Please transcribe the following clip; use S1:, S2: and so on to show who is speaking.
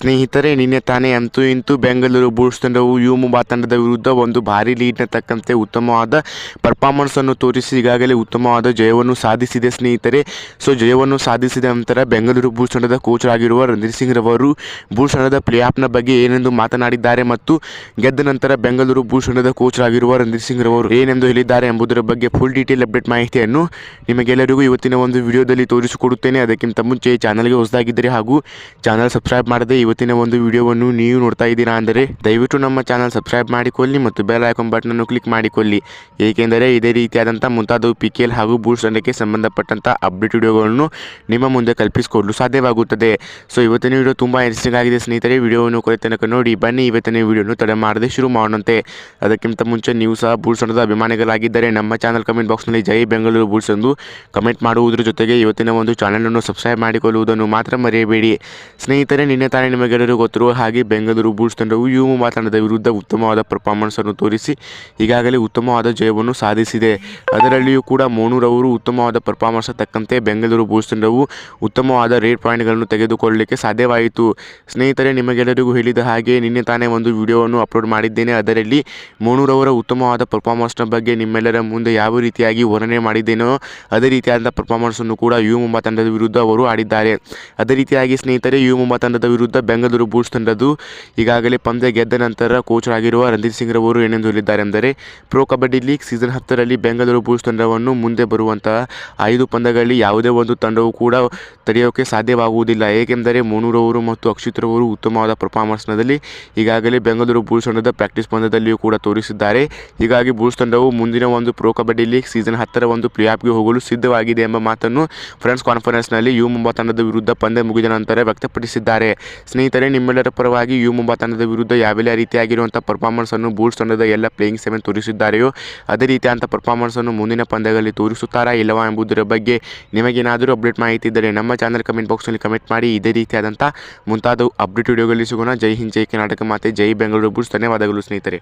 S1: ಸ್ನೇಹಿತರೆ, ನಿನ್ನೆ ತಾನೇ ಅಂತೂ ಇಂತೂ ಬೆಂಗಳೂರು ಬುಲ್ಸ್ ತಂಡವು ಯು ಮುಂಬಾ ತಂಡದ ವಿರುದ್ಧ ಒಂದು ಭಾರಿ ಲೀಡ್ನ ತಕ್ಕಂತೆ ಉತ್ತಮವಾದ ಪರ್ಫಾರ್ಮೆನ್ಸ್ ಅನ್ನು ತೋರಿಸಿ, ಈಗಾಗಲೇ ಉತ್ತಮವಾದ ಜಯವನ್ನು ಸಾಧಿಸಿದೆ ಸ್ನೇಹಿತರೆ. ಸೊ, ಜಯವನ್ನು ಸಾಧಿಸಿದ ನಂತರ ಬೆಂಗಳೂರು ಬುಲ್ಸ್ ತಂಡದ ಕೋಚ್ ಆಗಿರುವ ರಣಧೀರ್ ಸಿಂಗ್ ರವರು ಬುಲ್ಸ್ ತಂಡದ ಪ್ಲೇ ಆಫ್ನ ಬಗ್ಗೆ ಏನೆಂದು ಮಾತನಾಡಿದ್ದಾರೆ ಮತ್ತು ಗೆದ್ದ ನಂತರ ಬೆಂಗಳೂರು ಬುಲ್ಸ್ ತಂಡದ ಕೋಚ್ ಆಗಿರುವ ರಣಧೀರ್ ಸಿಂಗ್ ರವರು ಏನೆಂದು ಹೇಳಿದ್ದಾರೆ ಎಂಬುದರ ಬಗ್ಗೆ ಫುಲ್ ಡೀಟೇಲ್ ಅಪ್ಡೇಟ್ ಮಾಹಿತಿಯನ್ನು ನಿಮಗೆಲ್ಲರಿಗೂ ಇವತ್ತಿನ ಒಂದು ವಿಡಿಯೋದಲ್ಲಿ ತೋರಿಸಿಕೊಡುತ್ತೇನೆ. ಅದಕ್ಕಿಂತ ಮುಂಚೆ ಚಾನಲ್ಗೆ ಹೊಸದಾಗಿದ್ದರೆ ಹಾಗೂ ಚಾನಲ್ ಸಬ್ಸ್ಕ್ರೈಬ್ ಮಾಡದೆ ಇವತ್ತಿನ ಒಂದು ವಿಡಿಯೋವನ್ನು ನೀವು ನೋಡ್ತಾ ಇದ್ದೀರಾ ಅಂದರೆ ದಯವಿಟ್ಟು ನಮ್ಮ ಚಾನಲ್ ಸಬ್ಸ್ಕ್ರೈಬ್ ಮಾಡಿಕೊಳ್ಳಿ ಮತ್ತು ಬೆಲ್ ಐಕಾನ್ ಅನ್ನು ಕ್ಲಿಕ್ ಮಾಡಿಕೊಳ್ಳಿ. ಏಕೆಂದರೆ ಇದೇ ರೀತಿಯಾದಂಥ ಮುಂತಾದ ಪಿ ಕೆ ಎಲ್ ಹಾಗೂ ಬೂಸ್ಟ್ ತಂಡಕ್ಕೆ ಸಂಬಂಧಪಟ್ಟಂಥ ಅಪ್ಡೇಟ್ ವಿಡಿಯೋಗಳನ್ನು ನಿಮ್ಮ ಮುಂದೆ ಕಲ್ಪಿಸಿಕೊಡಲು ಸಾಧ್ಯವಾಗುತ್ತದೆ. ಸೊ, ಇವತ್ತಿನ ವಿಡಿಯೋ ತುಂಬ ಇಂಟ್ರೆಸ್ಟಿಂಗ್ ಆಗಿದೆ ಸ್ನೇಹಿತರೆ. ವಿಡಿಯೋವನ್ನು ತನಕ ನೋಡಿ, ಬನ್ನಿ ಇವತ್ತಿನ ವಿಡಿಯೋನು ತಡೆ ಮಾಡದೆ ಶುರು ಮಾಡೋಣಂತೆ. ಅದಕ್ಕಿಂತ ಮುಂಚೆ ನೀವು ಸಹ ಬೂಲ್ಸ್ ತಂಡದ ಅಭಿಮಾನಿಗಳಾಗಿದ್ದರೆ ನಮ್ಮ ಚಾನಲ್ ಕಮೆಂಟ್ ಬಾಕ್ಸ್ನಲ್ಲಿ ಜೈ ಬೆಂಗಳೂರು ಬೂಲ್ಸ್ ಎಂದು ಕಮೆಂಟ್ ಮಾಡುವುದರ ಜೊತೆಗೆ ಇವತ್ತಿನ ಒಂದು ಚಾನಲನ್ನು ಸಬ್ಸ್ಕ್ರೈಬ್ ಮಾಡಿಕೊಳ್ಳುವುದನ್ನು ಮಾತ್ರ ಮರೆಯಬೇಡಿ. ಸ್ನೇಹಿತರೆ, ನಿನ್ನೆ ತಾನೇ ನಿಮಗೆಲ್ಲರಿಗೂ ಗೊತ್ತಿರುವ ಹಾಗೆ ಬೆಂಗಳೂರು ಬುಲ್ಸ್ ತಂಡವು ಯು ಮುಂಬಾ ತಂಡದ ವಿರುದ್ಧ ಉತ್ತಮವಾದ ಪರ್ಫಾರ್ಮೆನ್ಸ್ ಅನ್ನು ತೋರಿಸಿ ಈಗಾಗಲೇ ಉತ್ತಮವಾದ ಜಯವನ್ನು ಸಾಧಿಸಿದೆ. ಅದರಲ್ಲಿಯೂ ಕೂಡ ಮೋನೂರ್ ಅವರು ಉತ್ತಮವಾದ ಪರ್ಫಾರ್ಮೆನ್ಸ್ ತಕ್ಕಂತೆ ಬೆಂಗಳೂರು ಬುಲ್ಸ್ ತಂಡವು ಉತ್ತಮವಾದ ರೇಟ್ ಪಾಯಿಂಟ್ಗಳನ್ನು ತೆಗೆದುಕೊಳ್ಳಲಿಕ್ಕೆ ಸಾಧ್ಯವಾಯಿತು. ಸ್ನೇಹಿತರೆ, ನಿಮಗೆಲ್ಲರಿಗೂ ಹೇಳಿದ ಹಾಗೆ ನಿನ್ನೆ ತಾನೇ ಒಂದು ವಿಡಿಯೋವನ್ನು ಅಪ್ಲೋಡ್ ಮಾಡಿದ್ದೇನೆ. ಅದರಲ್ಲಿ ಮೋನೂರ್ ಅವರ ಉತ್ತಮವಾದ ಪರ್ಫಾರ್ಮೆನ್ಸ್ನ ಬಗ್ಗೆ ನಿಮ್ಮೆಲ್ಲರ ಮುಂದೆ ಯಾವ ರೀತಿಯಾಗಿ ವರ್ಣನೆ ಮಾಡಿದ್ದೇನೋ, ಅದೇ ರೀತಿಯಾದ ಪರ್ಫಾರ್ಮೆನ್ಸನ್ನು ಕೂಡ ಯು ಮುಂಬಾ ತಂಡದ ವಿರುದ್ಧ ಅವರು ಆಡಿದ್ದಾರೆ. ಅದೇ ರೀತಿಯಾಗಿ ಸ್ನೇಹಿತರೆ ಯು ಮುಂಬಾ ತಂಡದ ವಿರುದ್ಧ ಬೆಂಗಳೂರು ಬುಲ್ಸ್ ತಂಡದ್ದು ಈಗಾಗಲೇ ಪಂದ್ಯ ಗೆದ್ದ ನಂತರ ಕೋಚ್ ಆಗಿರುವ ಸಿಂಗ್ ರವರು ಏನೆಂದು ಹೇಳಿದ್ದಾರೆ ಅಂದರೆ, ಪ್ರೊ ಕಬಡ್ಡಿ ಲೀಗ್ ಸೀಸನ್ ಹತ್ತರಲ್ಲಿ ಬೆಂಗಳೂರು ಬುಲ್ಸ್ ತಂಡವನ್ನು ಮುಂದೆ ಬರುವಂತಹ ಐದು ಪಂದ್ಯಗಳಲ್ಲಿ ಯಾವುದೇ ಒಂದು ತಂಡವು ಕೂಡ ತಡೆಯೋಕೆ ಸಾಧ್ಯವಾಗುವುದಿಲ್ಲ. ಏಕೆಂದರೆ ಮೋನೂರವರು ಮತ್ತು ಅಕ್ಷಿತ್ ರವರು ಉತ್ತಮವಾದ ಪರ್ಫಾರ್ಮೆನ್ಸ್ನಲ್ಲಿ ಈಗಾಗಲೇ ಬೆಂಗಳೂರು ಬುಲ್ಸ್ ತಂಡದ ಪ್ರಾಕ್ಟೀಸ್ ಪಂದ್ಯದಲ್ಲಿಯೂ ಕೂಡ ತೋರಿಸಿದ್ದಾರೆ. ಹೀಗಾಗಿ ಬುಲ್ಸ್ ತಂಡವು ಮುಂದಿನ ಒಂದು ಪ್ರೊ ಕಬಡ್ಡಿ ಲೀಗ್ ಸೀಸನ್ ಹತ್ತರ ಒಂದು ಪ್ಲೇ ಆಫ್ಗೆ ಹೋಗಲು ಸಿದ್ಧವಾಗಿದೆ ಎಂಬ ಮಾತನ್ನು ಫ್ರೆಂಡ್ಸ್ ಕಾನ್ಫರೆನ್ಸ್ನಲ್ಲಿ ಯು ಮುಂಬಾ ತಂಡದ ವಿರುದ್ಧ ಪಂದ್ಯ ಮುಗಿದ ನಂತರ ವ್ಯಕ್ತಪಡಿಸಿದ್ದಾರೆ. ಸ್ನೇಹಿತರೆ, ನಿಮ್ಮೆಲ್ಲರ ಪರವಾಗಿ ಯು ಮುಂಬಾ ತಂಡದ ವಿರುದ್ಧ ಯಾವೆಲ್ಲ ರೀತಿಯಾಗಿರುವಂಥ ಪರ್ಫಾರ್ಮೆನ್ಸ್ ಅನ್ನು ಬೂಲ್ಸ್ ತಂಡದ ಎಲ್ಲ ಪ್ಲೇಯಿಂಗ್ ಸೆವೆನ್ ತೋರಿಸಿದ್ದಾರೆಯೋ, ಅದೇ ರೀತಿಯಾದಂಥ ಪರ್ಫಾರ್ಮೆನ್ಸ್ ಅನ್ನು ಮುಂದಿನ ಪಂದ್ಯಗಳಲ್ಲಿ ತೋರಿಸುತ್ತಾರಾ ಇಲ್ಲವಾ ಎಂಬುದರ ಬಗ್ಗೆ ನಿಮಗೇನಾದರೂ ಅಪ್ಡೇಟ್ ಮಾಹಿತಿ ಇದ್ದರೆ ನಮ್ಮ ಚಾನಲ್ ಕಮೆಂಟ್ ಬಾಕ್ಸ್ನಲ್ಲಿ ಕಮೆಂಟ್ ಮಾಡಿ, ಇದೇ ರೀತಿಯಾದಂಥ ಮುಂತಾದ ಅಪ್ಡೇಟ್ ವಿಡಿಯೋಗಳಲ್ಲಿ ಸಿಗೋಣ. ಜೈ ಹಿಂದ್, ಜೈ ಕರ್ನಾಟಕ ಮಾತೆ, ಜೈ ಬೆಂಗಳೂರು ಬುಲ್ಸ್ ಧನ್ಯವಾದಗಳು ಸ್ನೇಹಿತರೆ.